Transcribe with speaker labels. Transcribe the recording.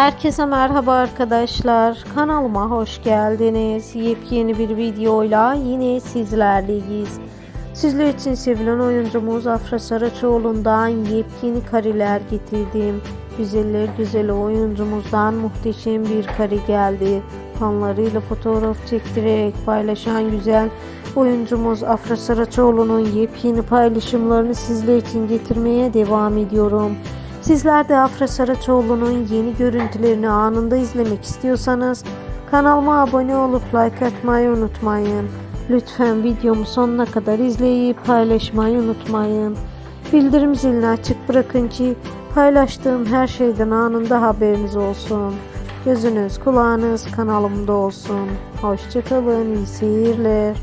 Speaker 1: Herkese merhaba arkadaşlar. Kanalıma hoş geldiniz. Yepyeni bir videoyla yine sizlerleyiz. Sizler için sevilen oyuncumuz Afra Saraçoğlu'ndan yepyeni kareler getirdim. Güzeller güzeli oyuncumuzdan muhteşem bir kare geldi. Fanlarıyla fotoğraf çektirerek paylaşan güzel oyuncumuz Afra Saraçoğlu'nun yepyeni paylaşımlarını sizler için getirmeye devam ediyorum. Sizler de Afra Saraçoğlu'nun yeni görüntülerini anında izlemek istiyorsanız kanalıma abone olup like atmayı unutmayın. Lütfen videomu sonuna kadar izleyip paylaşmayı unutmayın. Bildirim zilini açık bırakın ki paylaştığım her şeyden anında haberiniz olsun. Gözünüz kulağınız kanalımda olsun. Hoşçakalın, iyi seyirler.